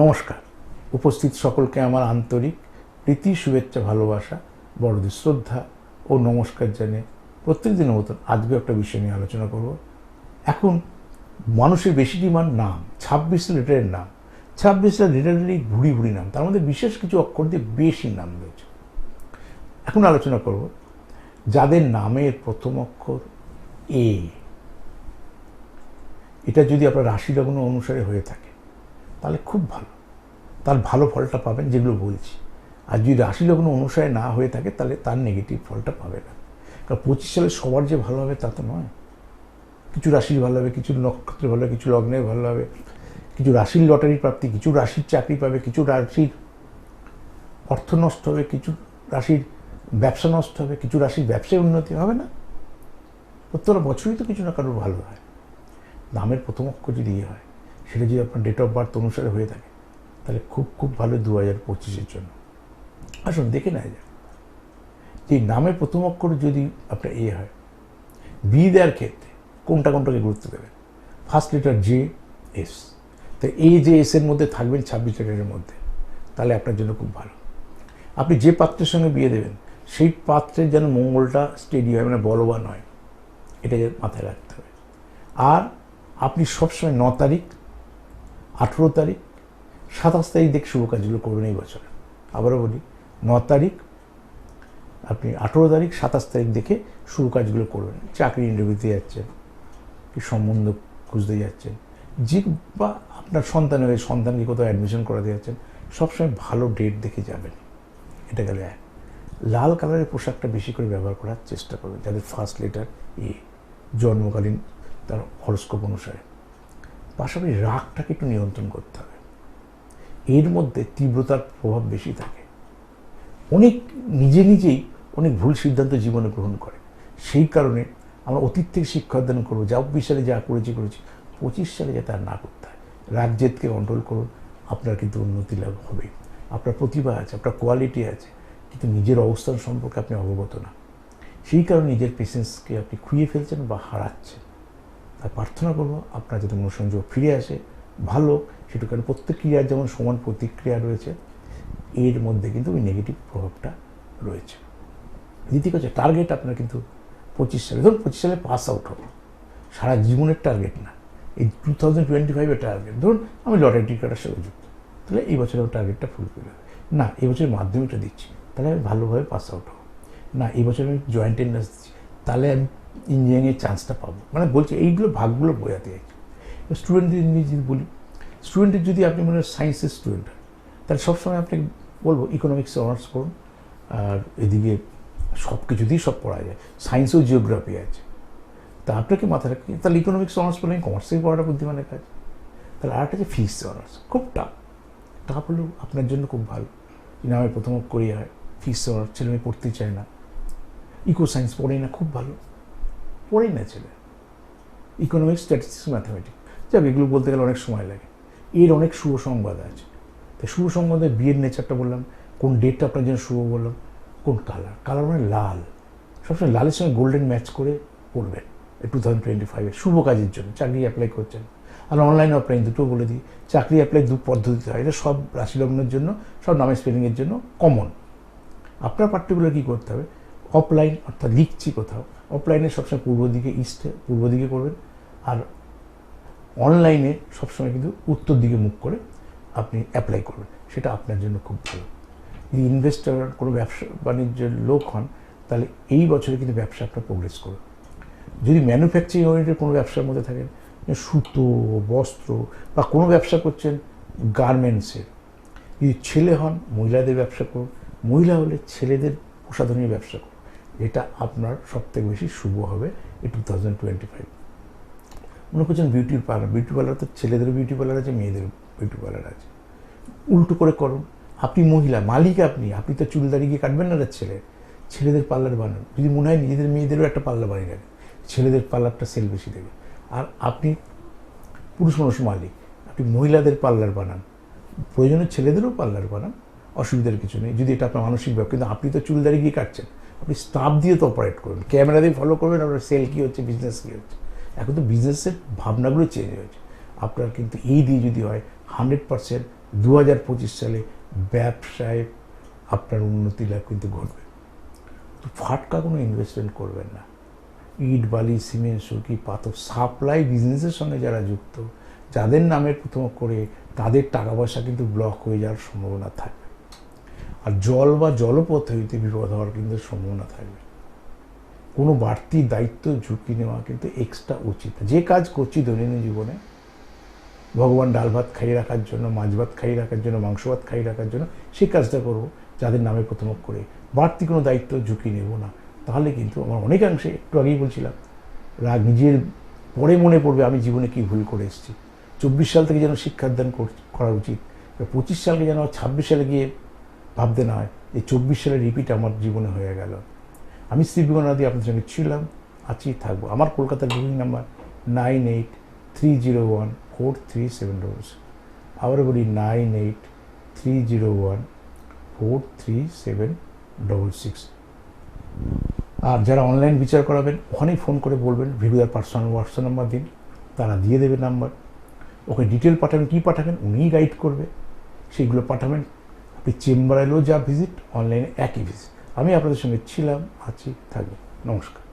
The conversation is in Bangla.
নমস্কার। উপস্থিত সকলকে আমার আন্তরিক প্রীতি, শুভেচ্ছা, ভালোবাসা, বড়দের শ্রদ্ধা ও নমস্কার জানিয়ে প্রত্যেক দিনের মতন আজকে একটা বিষয় নিয়ে আলোচনা করব। এখন মানুষের বেশি ডিমান্ড নাম, ছাব্বিশ লিটারের নাম। ছাব্বিশটা লিটারেরই ভুড়ি ভুড়ি নাম। তার মধ্যে বিশেষ কিছু অক্ষর দিয়ে বেশি নাম রয়েছে। এখন আলোচনা করব যাদের নামের প্রথম অক্ষর এ এটা যদি আপনার রাশি লগ্ন অনুসারে হয়ে থাকে তাহলে খুব ভালো। তার ভালো ফলটা পাবেন যেগুলো বলছি। আর যদি রাশি লগ্ন অনুসারে না হয়ে থাকে, তাহলে তার নেগেটিভ ফলটা পাবে না। কারণ পঁচিশ সালে সবার যে ভালো হবে তা তো নয়। কিছু রাশির ভালো হবে, কিছু নক্ষত্রের ভালো হবে, কিছু লগ্নের ভালো হবে। কিছু রাশির লটারি প্রাপ্তি, কিছু রাশির চাকরি পাবে, কিছু রাশির অর্থ নষ্ট হবে, কিছু রাশির ব্যবসা নষ্ট হবে, কিছু রাশির ব্যবসায় উন্নতি হবে না। প্রত্যেকটা বছরই তো কিছু না কারোর ভালো হয়। নামের প্রথম অক্ষর যদি ইয়ে হয় সেটা যদি আপনার ডেট অফ বার্থ অনুসারে হয়ে থাকে, তাহলে খুব খুব ভালো দু হাজার পঁচিশের জন্য। আসুন, দেখে নেওয়া যাক। যে নামে প্রথম অক্ষর যদি আপনার এ হয় বি দেওয়ার ক্ষেত্রে কোনটা, কোনটাকে গুরুত্ব দেবেন? ফার্স্ট লেটার জে এস তো এই যে এস এর মধ্যে থাকবেন ছাব্বিশ লেটারের মধ্যে, তাহলে আপনার জন্য খুব ভালো। আপনি যে পাত্রের সঙ্গে বিয়ে দেবেন, সেই পাত্রের যেন মঙ্গলটা স্টেডি হয় মানে বলবান হয় এটা মাথায় রাখতে হবে। আর আপনি সবসময় ন তারিখ আঠেরো তারিখ, সাতাশ তারিখ দেখে শুভ কাজগুলো করবেন এই বছরে। আবারও বলি, ন তারিখ, আপনি আঠেরো তারিখ, সাতাশ তারিখ দেখে শুভ কাজগুলো করবেন। চাকরি ইন্টারভিউতে যাচ্ছেন, কি সম্বন্ধ খুঁজতে যাচ্ছেন, যে বা আপনার সন্তান হয়ে সন্তানকে কোথাও অ্যাডমিশন করাতে যাচ্ছেন, সবসময় ভালো ডেট দেখে যাবেন। এটা গেলে এক। লাল কালারের পোশাকটা বেশি করে ব্যবহার করার চেষ্টা করবেন, যাদের ফার্স্ট লেটার এ জন্মকালীন তার হরস্কোপ অনুসারে। পাশাপাশি রাগটাকে একটু নিয়ন্ত্রণ করতে হবে। এর মধ্যে তীব্রতার প্রভাব বেশি থাকে। অনেক, নিজে নিজেই অনেক ভুল সিদ্ধান্ত জীবনে গ্রহণ করে। সেই কারণে আমরা অতীত থেকে শিক্ষা অধ্যয়ন করব, যা চব্বিশ সালে যা করেছি করেছি। পঁচিশ সালে যাতে আর না করতে হয়। রাগ জেদকে কন্ট্রোল করুন, আপনার কিন্তু উন্নতি লাভ হবে। আপনার প্রতিভা আছে, আপনার কোয়ালিটি আছে, কিন্তু নিজের অবস্থান সম্পর্কে আপনি অবগত না। সেই কারণে নিজের পেশেন্সকে আপনি খুইয়ে ফেলছেন বা হারাচ্ছেন। তাই প্রার্থনা করব আপনার যাতে মনোসংযোগ ফিরে আসে, ভালো। সেটুকু কারণ প্রত্যেক ক্রিয়ার যেমন সমান প্রতিক্রিয়া রয়েছে, এর মধ্যে কিন্তু ওই নেগেটিভ প্রভাবটা রয়েছে। দ্বিতীয় হচ্ছে টার্গেট আপনার কিন্তু পঁচিশ সালে, ধরুন পঁচিশ সালে পাস আউট হব সারা জীবনের টার্গেট না। এই টু থাউজেন্ড টোয়েন্টি ফাইভের টার্গেট ধরুন আমি লটারি টিকাটার সাথে যুক্ত। তাহলে এই বছর আমার টার্গেটটা ফুলফিল হবে। না, এই বছর মাধ্যমিকটা দিচ্ছি, তাহলে আমি ভালোভাবে পাস আউট হব। না, এই বছর আমি জয়েন্ট এন্ট্রান্স দিচ্ছি, তাহলে আমি ইঞ্জিনিয়ারিংয়ের চান্সটা পাবো। মানে বলছি এইগুলো ভাগগুলো বোঝাতে চাইছি। স্টুডেন্টদের নিয়ে যদি বলি স্টুডেন্টের যদি আপনি মনে হয় সায়েন্সের স্টুডেন্ট তাহলে সবসময় আপনি বলব ইকোনমিক্সে অনার্স করুন, আর এদিকে সব কিছুতেই সব পড়া যায়। সায়েন্সও জিওগ্রাফি আছে। তা আপনাকে মাথায় রাখি তাহলে ইকোনমিক্স অনার্স পড়লে কমার্সেই পড়াটা বুদ্ধিমানের কাজ। তাহলে আরেকটা যে ফিজিক্স অনার্স খুব টাফ টাফ হলেও আপনার জন্য খুব ভালো। নামে প্রথম করি হয় ফিজিক্স অনার্স ছেলে মেয়ে পড়তে চায় না। ইকো সায়েন্স পড়েই না, খুব ভালো। পড়েই না ছেলে। ইকোনমিক্স স্ট্যাটিস্টিক্স ম্যাথামেটিক্স যাক, এগুলো বলতে গেলে অনেক সময় লাগে। এর অনেক শুভ সংবাদ আছে। তাই শুভ সংবাদে বিয়ের নেচারটা বললাম, কোন ডেটটা আপনার জন্য শুভ বললাম, কোন কালার কালার মানে লাল। সবসময় লালের সঙ্গে গোল্ডেন ম্যাচ করে পড়বেন টু থাউজেন্ড টোয়েন্টি ফাইভে শুভ কাজের জন্য, চাকরি অ্যাপ্লাই করছেন। আর অনলাইন অফলাইন দুটো বলে দিই, চাকরি অ্যাপ্লাই দু পদ্ধতিতে হয়। এটা সব রাশি লগ্নের জন্য, সব নামের স্পেলিংয়ের জন্য কমন আপনার পার্টিকুলার কী করতে হবে? অফলাইন অর্থাৎ লিখছি কোথাও অফলাইনে সবসময় পূর্ব দিকে ইস্টে পূর্ব দিকে করবেন। আর অনলাইনে সবসময় কিন্তু উত্তর দিকে মুখ করে আপনি অ্যাপ্লাই করবেন। সেটা আপনার জন্য খুব ভালো। যদি ইনভেস্টার কোনো ব্যবসা বাণিজ্যের লোক হন, তাহলে এই বছরে কিন্তু ব্যবসা আপনার প্রোগ্রেস করবে। যদি ম্যানুফ্যাকচারিং ওরিয়েন্টেড কোনো ব্যবসার মধ্যে থাকেন সুতো, বস্ত্র বা কোনো ব্যবসা করছেন গার্মেন্টসের যদি ছেলে হন, মহিলাদের ব্যবসা করুন। মহিলা হলে ছেলেদের প্রসাধনীর ব্যবসা করুন। এটা আপনার সবথেকে বেশি শুভ হবে এই টু থাউজেন্ড টোয়েন্টি ফাইভ মনে করছেন বিউটি পার্লার বিউটি পার্লার তো ছেলেদেরও বিউটি পার্লার আছে মেয়েদের বিউটি পার্লার আছে। উল্টো করে করুন, আপনি মহিলা, মালিক আপনি আপনি তো চুল দাঁড়িয়ে গিয়ে কাটবেন না ছেলে। ছেলেদের পার্লার বানান। যদি মনে হয় নিজেদের মেয়েদেরও একটা পার্লার বানিয়ে রাখেন, ছেলেদের পার্লারটা সেল বেশি দেবে। আর আপনি পুরুষ মানুষ মালিক, আপনি মহিলাদের পার্লার বানান। প্রয়োজনে ছেলেদেরও পার্লার বানান, অসুবিধার কিছু নেই। যদি এটা আপনার মানসিক ব্যাপার কিন্তু আপনি তো চুল দাঁড়িয়ে গিয়ে কাটছেন। আপনি স্টাফ দিয়ে তো অপারেট করবেন ক্যামেরা দিয়ে ফলো করবেন, আপনার সেল কী হচ্ছে বিজনেস কী হচ্ছে। এখন তো বিজনেসের ভাবনাগুলো চেঞ্জ হয়েছে আপনার কিন্তু এই দিয়ে যদি হয় হান্ড্রেড পার্সেন্ট দু হাজার পঁচিশ সালে ব্যবসায় আপনার উন্নতি লাভ কিন্তু ঘটবে। তো ফাটকা কোনো ইনভেস্টমেন্ট করবেন না। ইট, বালি, সিমেন্ট, সুরকি, পাথর সাপ্লাই বিজনেসের সঙ্গে যারা যুক্ত, যাদের নামে প্রথম করে তাদের টাকা পয়সা কিন্তু ব্লক হয়ে যাওয়ার সম্ভাবনা থাকবে আর জল বা জলপথ হইতে বিপদ হওয়ার কিন্তু সম্ভাবনা থাকবে। কোনো বাড়তি দায়িত্ব ঝুঁকি নেওয়া কিন্তু এক্সট্রা উচিত। যে কাজ করছি দৈনন্দিন জীবনে, ভগবান ডাল ভাত খাইয়ে রাখার জন্য, মাছ ভাত খাইয়ে রাখার জন্য, মাংস ভাত খাইয়ে রাখার জন্য সেই কাজটা করব যাদের নামে প্রথম করে বাড়তি কোনো দায়িত্ব ঝুঁকি নেব না। তাহলে কিন্তু আমার অনেকাংশে, একটু আগেই বলছিলাম, রাগ নিজের পরে মনে পড়বে আমি জীবনে কি ভুল করে এসেছি। চব্বিশ সাল থেকে যেন শিক্ষাদান কর- উচিত পঁচিশ সালকে যেন ছাব্বিশ সালে গিয়ে ভাবতে না হয়, এই চব্বিশ সালের রিপিট আমার জীবনে হয়ে গেল। আমি শ্রী বিমানাদি আপনার সঙ্গে ছিলাম, আছি, থাকব। আমার কলকাতার booking number nine eight three zero one four three seven double আবার বলি nine eight three zero one four three seven double six আর যারা অনলাইন বিচার করাবেন, ওখানেই ফোন করে বলবেন ভিডিওর পার্সোনাল হোয়াটসঅ্যাপ নাম্বার দিন, তারা দিয়ে দেবে নাম্বার ওকে ডিটেল পাঠাবেন, কী পাঠাবেন, উনিই গাইড করবে। সেইগুলো পাঠাবেন আপনি চেম্বার এলেও যা ভিজিট অনলাইনে একই ভিজিট আমি আপনাদের সঙ্গে ছিলাম, আছি, থাকব। নমস্কার।